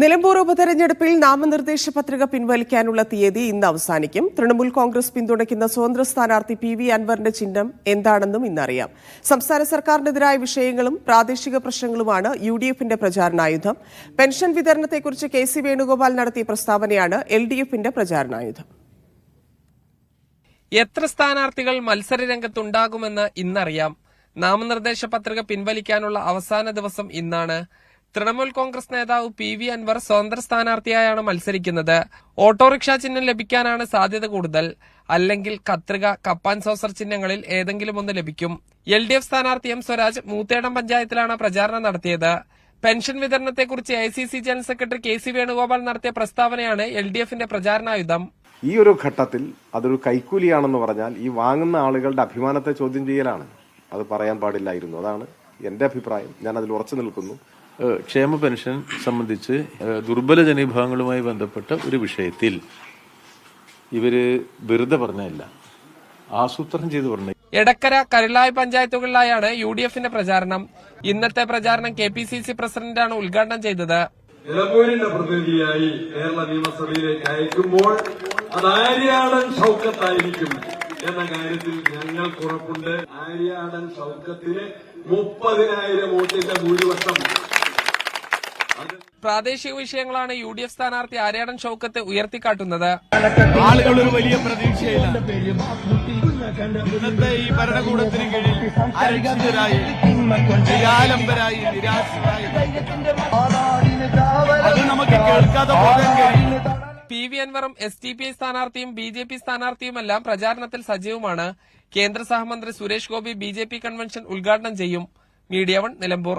നിലമ്പൂർ ഉപതെരഞ്ഞെടുപ്പിൽ നാമനിർദ്ദേശ പത്രിക പിൻവലിക്കാനുള്ള തീയതി ഇന്ന് അവസാനിക്കും. തൃണമൂൽ കോൺഗ്രസ് പിന്തുണയ്ക്കുന്ന സ്വതന്ത്ര സ്ഥാനാർത്ഥി പി വി അൻവറിന്റെ ചിഹ്നം എന്താണെന്നും ഇന്നറിയാം. സംസ്ഥാന സർക്കാരിനെതിരായ വിഷയങ്ങളും പ്രാദേശിക പ്രശ്നങ്ങളുമാണ് യു ഡി എഫിന്റെ പ്രചാരണായുധം. പെൻഷൻ വിതരണത്തെക്കുറിച്ച് കെ സി വേണുഗോപാൽ നടത്തിയ പ്രസ്താവനയാണ് എൽ ഡി എഫിന്റെ പ്രചാരണായുധം. എത്ര സ്ഥാനാർത്ഥികൾ മത്സരരംഗത്തുണ്ടാകുമെന്ന് ഇന്നറിയാം. നാമനിർദ്ദേശ പത്രിക പിൻവലിക്കാനുള്ള അവസാന ദിവസം ഇന്നാണ്. തൃണമൂൽ കോൺഗ്രസ് നേതാവ് പി വി അൻവർ സ്വതന്ത്ര സ്ഥാനാർത്ഥിയായാണ് മത്സരിക്കുന്നത്. ഓട്ടോറിക്ഷ ചിഹ്നം ലഭിക്കാനാണ് സാധ്യത കൂടുതൽ. അല്ലെങ്കിൽ കത്രിക കപ്പാൻ സോസർ ചിഹ്നങ്ങളിൽ ഏതെങ്കിലും ഒന്ന് ലഭിക്കും. എൽ ഡി എഫ് സ്ഥാനാർത്ഥി എം സ്വരാജ് മൂത്തേടം പഞ്ചായത്തിലാണ് പ്രചാരണം നടത്തിയത്. Pension വിതരണത്തെക്കുറിച്ച് I C C general secretary K C Venugopal നടത്തിയ പ്രസ്താവനയാണ് എൽ ഡി എഫിന്റെ പ്രചാരണായുധം. ഈ ഒരു ഘട്ടത്തിൽ അതൊരു കൈക്കൂലിയാണെന്ന് പറഞ്ഞാൽ ഈ വാങ്ങുന്ന ആളുകളുടെ അഭിമാനത്തെ ചോദ്യം ചെയ്യലാണ്. അത് പറയാൻ പാടില്ലായിരുന്നു. അതാണ് എന്റെ അഭിപ്രായം. ഞാൻ അതിൽ ഉറച്ചു നിൽക്കുന്നു. ക്ഷേമ പെൻഷൻ സംബന്ധിച്ച് ദുർബല ജനവിഭാഗങ്ങളുമായി ബന്ധപ്പെട്ട ഒരു വിഷയത്തിൽ ഇവർ വെറുതെ പറഞ്ഞല്ല ആസൂത്രണം ചെയ്ത് പറഞ്ഞു എടക്കര കരുളായി പഞ്ചായത്തുകളിലായാണ് യു ഡി എഫിന്റെ പ്രചാരണം. ഇന്നത്തെ പ്രചാരണം കെ പി സി സി പ്രസിഡന്റാണ് ഉദ്ഘാടനം ചെയ്തത്. നിലമ്പൂരിന്റെ പ്രതിനിധിയായി കേരള നിയമസഭയിലേക്ക് അയക്കുമ്പോൾ അത് ആര്യാടൻ ഷൗക്കത്തായിരിക്കും എന്ന കാര്യത്തിൽ ഞങ്ങൾക്ക് ഉറപ്പുണ്ട്. ആര്യാടൻ ഷൗക്കത്തിന് മുപ്പതിനായിരം വോട്ടിന്റെ ഭൂരിപക്ഷം പ്രാദേശിക വിഷയങ്ങളാണ് യു ഡി എഫ് സ്ഥാനാർത്ഥി ആര്യാടൻ ഷൌക്കത്ത് ഉയർത്തിക്കാട്ടുന്നത്. ആളുകൾ ഒരു വലിയ പ്രതീക്ഷയില്ല. ഇന്നത്തെ ഈ ഭരണകൂടത്തിന് കീഴിൽ അരക്ഷിതരായി നിരാലംബരായി നിരാശരായി. അത് നമുക്ക് കേൾക്കാതെ പോകാൻ കഴിയും പി വി അൻവറും എസ് ടി പി ഐ സ്ഥാനാർത്ഥിയും ബി ജെ പി സ്ഥാനാർത്ഥിയുമെല്ലാം പ്രചാരണത്തിൽ സജീവമാണ്. കേന്ദ്ര സഹമന്ത്രി Suresh Gopi B J P convention ഉദ്ഘാടനം ചെയ്യും. Media one Nilambur.